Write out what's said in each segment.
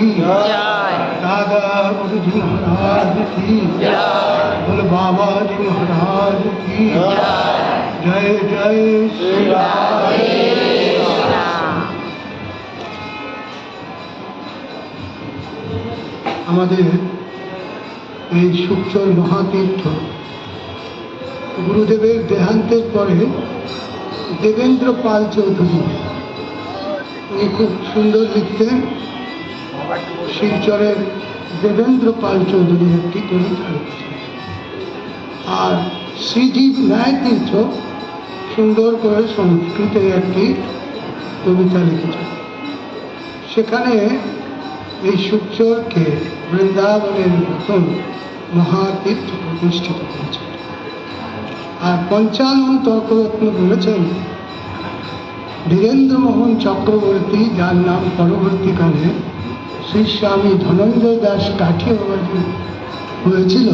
जय दादा गुरुजी महाराज की जय बोल बाबा जी महाराज की जय जय श्री राम राम আমাদের এই সুকচর মহাতীর্থ গুরুদেবের দেহান্তের পরে দেবেন্দ্র পাল চৌধুরী উনি খুব সুন্দর লিখতেন শিবচরের দেবেন্দ্র পাল চৌধুরী একটি কবিতা আর শ্রীজীব ন্যায় তীর্থ সুন্দর করে সংস্কৃতে একটি কবিতা লিখেছেন। সেখানে এই সূর্যকে বৃন্দাবনের মতন মহাতীর্থ প্রতিষ্ঠিত করেছেন। আর পঞ্চানন তর্করত্ন বলেছেন, ধীরেন্দ্রমোহন চক্রবর্তী, যার নাম পরবর্তীকালে শ্রী স্বামী ধনঞ্জয় দাস কাঠিয়াবাজি হয়েছিল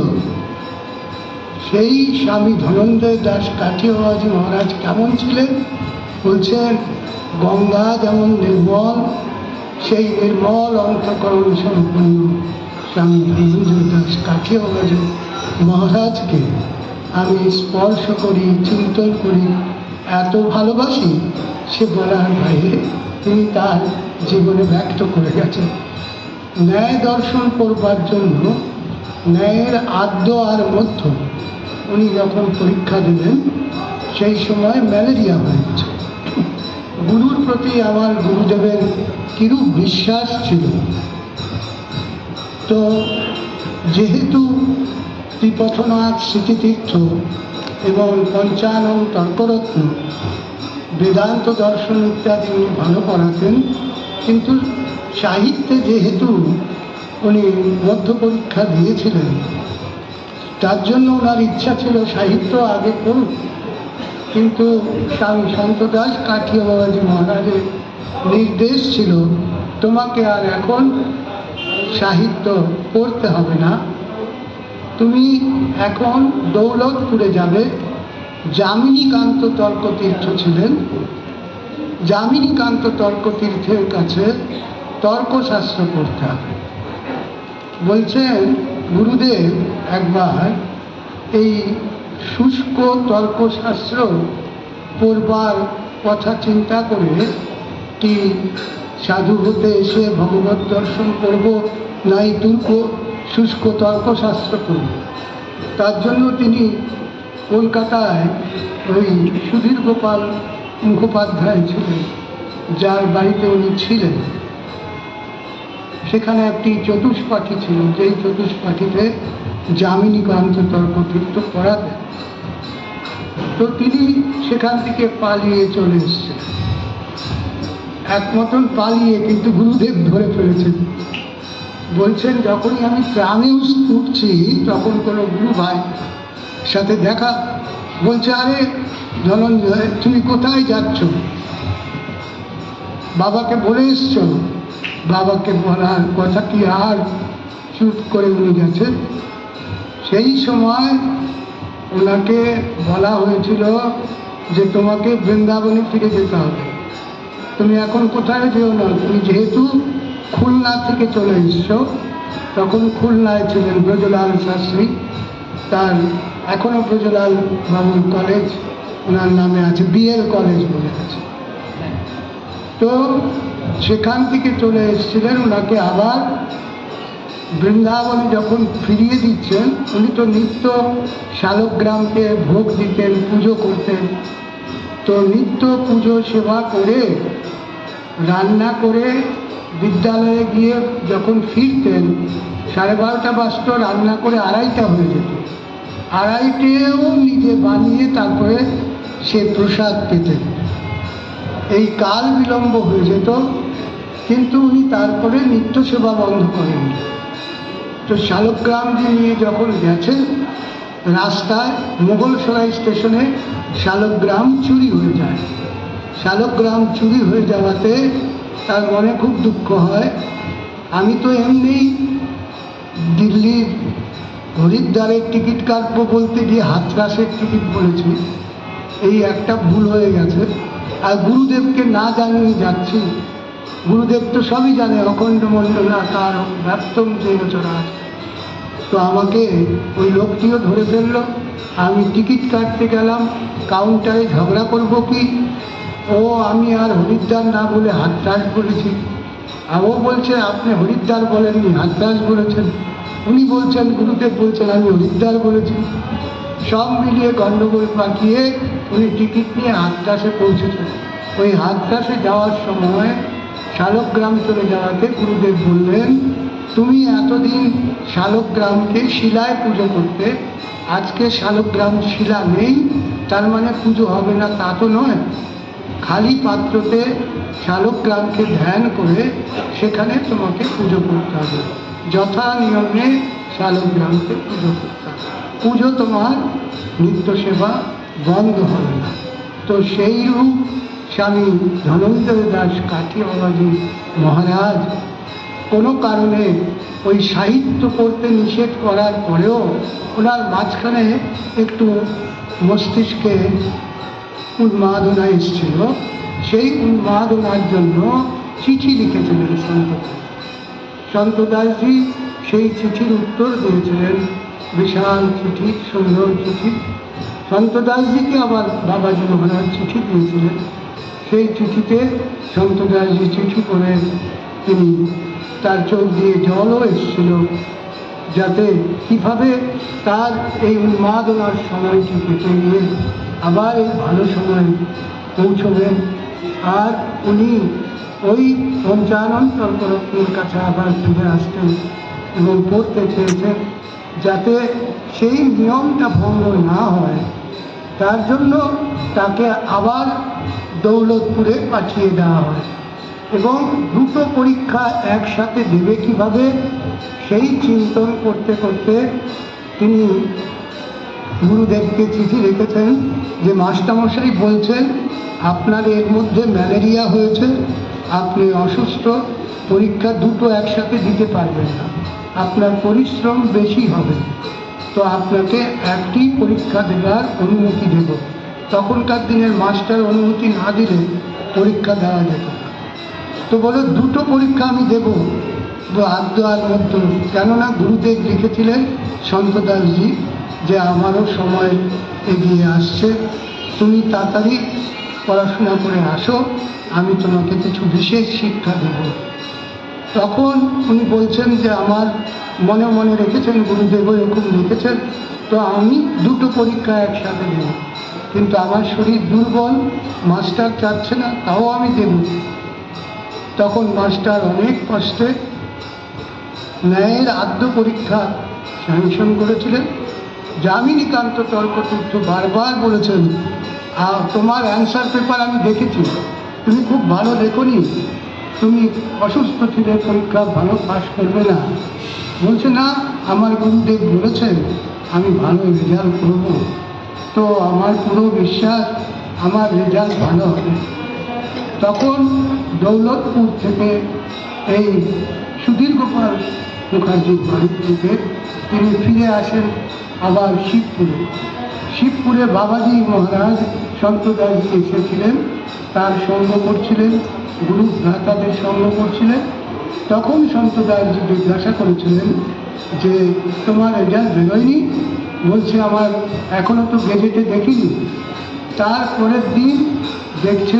সেই স্বামী ধনঞ্জয় দাস কাঠিয়াবাজি মহারাজ কেমন ছিলেন? বলছেন, গঙ্গা যেমন নির্মল, সেই নির্মল অন্তকরণ সম্পন্ন স্বামী ধনঞ্জয় দাস কাঠিয়াবাজি মহারাজকে। আমি স্পর্শ করি, চিন্তন করি, এত ভালোবাসি সে বলার বাইরে তিনি তার জীবনে ব্যক্ত করে গেছেন ন্যায় দর্শন করবার জন্য, ন্যায়ের আদ্য আর মধ্য উনি যখন পরীক্ষা দিলেন, সেই সময় ম্যালেরিয়া হয়েছে গুরুর প্রতি আমার গুরুদেবের কিরূপ বিশ্বাস ছিল? তো যেহেতু ত্রিপথনাথ স্মৃতিতীর্থ এবং পঞ্চানন তর্করত্ন বেদান্ত দর্শন ইত্যাদি উনি ভালো পড়াতেন কিন্তু সাহিত্যে যেহেতু উনি মধ্য পরীক্ষা দিয়েছিলেন, তার জন্য ওনার ইচ্ছা ছিল সাহিত্য আগে পড়ুক কিন্তু স্বামী সন্তদাস কাঠিয়া বাবাজি মহারাজের নির্দেশ ছিল, তোমাকে আর এখন সাহিত্য পড়তে হবে না। তুমি এখন দৌলতপুরে যাবে। যামিনীকান্ত তর্কতীর্থ ছিলেন যামিনীকান্ত তর্কতীর্থের কাছে তর্কশাস্ত্র পড়তে বলছেন গুরুদেব একবার, এই শুষ্ক তর্কশাস্ত্র পড়বার কথা চিন্তা করে কি সাধু হতে এসে ভগবত দর্শন করব, নাই তুর্ক শুষ্ক তর্কশাস্ত্র করব তার জন্য তিনি কলকাতায় ওই সুধীর গোপাল মুখোপাধ্যায় ছিলেন, যার বাড়িতে উনি ছিলেন। সেখানে একটি চতুষ্পাঠী ছিল, যেই চতুষ্পাঠীতে যামিনীকান্ত তর্কতীর্থ পড়াতেন। তো তিনি সেখান থেকে পালিয়ে চলে এসছেন। এক মতন পালিয়ে কিন্তু গুরুদেব ধরে ফেলেছেন। বলছেন, যখনই আমি ট্রামে উঠছি, তখন কোনো গুরু ভাই সাথে দেখা, বলছে, আরে ধনঞ্জয় তুমি কোথায় যাচ্ছ? বাবাকে বলে এসছো। বাবাকে বলার কথা কি আর চুপ করে উনি গেছে সেই সময় ওনাকে বলা হয়েছিল যে, তোমাকে বৃন্দাবনে ফিরে যেতে হবে। তুমি এখন কোথায় যেও না? তুমি যেহেতু খুলনা থেকে চলে এসছো, তখন খুলনায় ছিলেন ব্রজলাল শাস্ত্রী, তার এখনও ব্রজলাল বাবুর কলেজ ওনার নামে আছে বিএল কলেজ বলে আছে। তো সেখান থেকে চলে এসেছিলেন, ওনাকে আবার বৃন্দাবন যখন ফিরিয়ে দিচ্ছেন, উনি তো নিত্য শালগ্রামকে ভোগ দিতেন, পুজো করতেন। তো নিত্য পুজো সেবা করে, রান্না করে বিদ্যালয়ে গিয়ে যখন ফিরতেন, সাড়ে বারোটা বাজতো, রান্না করে আড়াইটা হয়ে যেত। আড়াইটেও নিজে বানিয়ে তারপরে সে প্রসাদ পেতেন। এই কাল বিলম্ব হয়ে যেত, কিন্তু উনি তারপরে নিত্য সেবা বন্ধ করেন। তো শালগ্রাম দিয়ে নিয়ে যখন গেছেন, রাস্তায় মোগলসরাই স্টেশনে শালগ্রাম চুরি হয়ে যায়। শালগ্রাম চুরি হয়ে যাওয়াতে তার মনে খুব দুঃখ হয়, আমি তো এমনি দিল্লির হরিদ্বারের টিকিট কাটবো বলতে গিয়ে হাতরাসের টিকিট বলেছি এই একটা ভুল হয়ে গেছে। আর গুরুদেবকে না জানিয়ে যাচ্ছি। গুরুদেব তো সবই জানে, অখণ্ড মণ্ডলা তার ব্যপ্তম চেনচরা তো আমাকে ওই লোকটিও ধরে ফেলল। আমি টিকিট কাটতে গেলাম, কাউন্টারে ঝগড়া করব কি? ও, আমি আর হরিদ্বার না বলে হাততাস বলেছি। আর ও বলছে, আপনি হরিদ্বার বলেননি হাততাস বলেছেন। উনি বলছেন, গুরুদেব বলছেন, আমি হরিদ্বার বলেছি। সব মিলিয়ে গণ্ডগোল পাকিয়ে উনি টিকিট নিয়ে হাতটাসে পৌঁছেছেন ওই হাতটাসে যাওয়ার সময় শালগ্রাম চলে যাওয়াতে গুরুদেব বললেন, তুমি এতদিন শালগ্রামকে শিলায় পুজো করতে, আজকে শালগ্রাম শিলা নেই, তার মানে পুজো হবে না, তা তো নয়। খালি পাত্রতে শালগ্রামকে ধ্যান করে সেখানে তোমাকে পুজো করতে হবে। যথা নিয়মে শালগ্রামকে পুজো করতে হবে পুজো তোমার নিত্য সেবা বন্ধ হবে না। তো সেই রূপ স্বামী ধনঞ্জয় দাস কাঠি বাবাজি মহারাজ কোনো কারণে ওই সাহিত্য পড়তে নিষেধ করার পরেও ওনার মাঝখানে একটু মস্তিষ্কে উন্মাদনা এসেছিল। সেই উন্মাদনার জন্য চিঠি লিখেছিলেন সন্ত সন্ত দাসজি সেই চিঠির উত্তর দিয়েছিলেন, বিশাল চিঠি, সুন্দর চিঠি। সন্ত দাসজিকে আবার বাবাজি মহারাজ চিঠি দিয়েছিলেন। সেই চিঠিতে সন্ত দাসজি চিঠি করে তিনি তার চোখ দিয়ে জলও এসেছিল, যাতে কীভাবে তার এই উন্মাদনার সময়টি কেটে গিয়ে আবার এই ভালো সময় পৌঁছবেন আর উনি ওই পঞ্চানন তর্করত্নের কাছে আবার ফিরে আসতেন এবং পড়তে চেয়েছেন যাতে সেই নিয়মটা ভঙ্গ না হয়। তার জন্য তাকে আবার দৌলতপুরে পাঠিয়ে দেওয়া হয় এবং দুটো পরীক্ষা একসাথে দেবে কীভাবে সেই চিন্তন করতে করতে তিনি গুরুদেবকে চিঠি লিখেছেন যে মাস্টারমশাই বলছেন, আপনার এর মধ্যে ম্যালেরিয়া হয়েছে, আপনি অসুস্থ, পরীক্ষা দুটো একসাথে দিতে পারবেন না। আপনার পরিশ্রম বেশি হবে। তো আপনাকে একটি পরীক্ষা দেওয়ার অনুমতি দেব। তখনকার দিনের মাস্টার অনুমতি না দিলে পরীক্ষা দেওয়া যেত তো বলো, দুটো পরীক্ষা আমি দেবো। আদ্য আর মধ্য কেননা গুরুদেব লিখেছিলেন সন্তদাসজি যে আমারও সময় এগিয়ে আসছে। তুমি তাড়াতাড়ি পড়াশোনা করে আসো, আমি তোমাকে কিছু বিশেষ শিক্ষা দেব। তখন উনি বলছেন যে, আমার মনে মনে রেখেছেন গুরুদেব এরকম লিখেছেন তো আমি দুটো পরীক্ষা একসাথে দেব। কিন্তু আমার শরীর দুর্বল, মাস্টার চাচ্ছে না, তাও আমি দেব। তখন মাস্টার অনেক কষ্টে ন্যায়ের আদ্য পরীক্ষা স্যাংশন করেছিলেন। যামিনীকান্ত তর্কতীর্থ বারবার বলেছেন "আ, তোমার অ্যান্সার পেপার আমি দেখেছি। তুমি খুব ভালো লেখনি তুমি অসুস্থ ছিলে পরীক্ষা ভালো পাস করবে না। বলছে না আমার গুরুদেব বলেছেন আমি ভালো রেজাল্ট করব। তো আমার পুরো বিশ্বাস আমার রেজাল্ট ভালো হবে। তখন দৌলতপুর থেকে এই গোপাল মুখার্জির বাড়ি থেকে তিনি ফিরে আসেন আবার শিবপুরে। শিবপুরে বাবাজি মহারাজ সন্তদাসজি এসেছিলেন, তার সঙ্গ করছিলেন গুরু ভ্রাতাদের সঙ্গ করছিলেন। তখন সন্তদাসজি জিজ্ঞাসা করেছিলেন যে, তোমার রেজাল্ট বেরোয়নি? বলছে, আমার এখনও তো গেজেটে দেখিনি। তারপরের দিন দেখছে,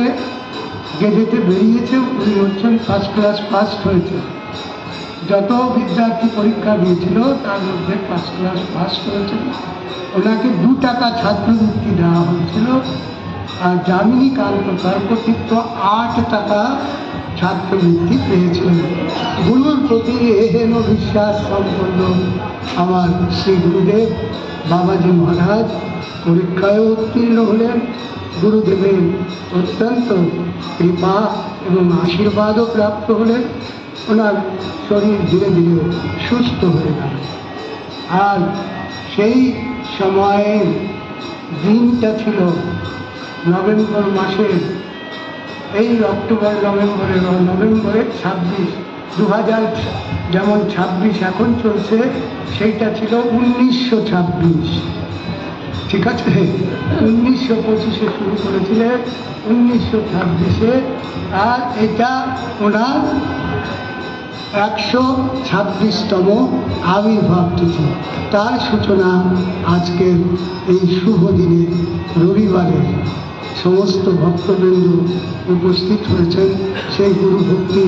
গেজেটে বেরিয়েছে, উনি হচ্ছেন ফার্স্ট ক্লাস ফার্স্ট হয়েছে। যত বিদ্যার্থী পরীক্ষা দিয়েছিল, তার মধ্যে ফার্স্ট ক্লাস পাস করেছেন ওনাকে দু টাকা ছাত্রবৃত্তি দেওয়া হয়েছিল। আর যামিনী কান্ত তর্কতীর্থ আট টাকা ছাত্রবৃত্তি পেয়েছিলেন। গুরুর প্রতি এহেন বিশ্বাস সম্পন্ন আমার শ্রী গুরুদেব বাবাজি মহারাজ পরীক্ষায় উত্তীর্ণ হলেন। গুরুদেবের অত্যন্ত কৃপা এবং আশীর্বাদও প্রাপ্ত হলেন। ওনার শরীর ধীরে ধীরে সুস্থ হয়ে গেল। আর সেই সময়ের দিনটা ছিল নভেম্বর মাসের, এই অক্টোবর, নভেম্বরে নভেম্বরে ছাব্বিশ দু হাজার যেমন ছাব্বিশ এখন চলছে, সেইটা ছিল উনিশশো ছাব্বিশ। ঠিক আছে? উনিশশো পঁচিশে শুরু করেছিলেন, উনিশশো ছাব্বিশে, আর এটা ওনার একশো ছাব্বিশতম আবির্ভাব তিথি তার সূচনা আজকের এই শুভ দিনে রবিবারে সমস্ত ভক্তবৃন্দ উপস্থিত হয়েছেন। সেই গুরু ভক্তি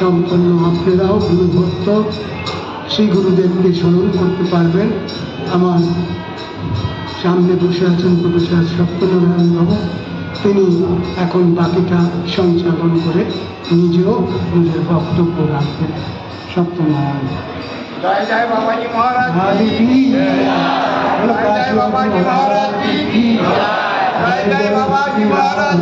সম্পন্ন আপনারাও গুরু ভক্ত সেই গুরুদেবকে স্মরণ করতে পারবেন। আমার সামনে বসে আছেন প্রফেসর সত্যনারায়ণ বাবু। তিনি এখন বাকিটা সঞ্চালন করে নিজেও নিজের বক্তব্য রাখবেন। সত্যনারায়ণ। জয় জয় বাবাজি মহারাজ কি বলো জয় জয় বাবাজি মহারাজ জয় জয় বাবাজি মহারাজ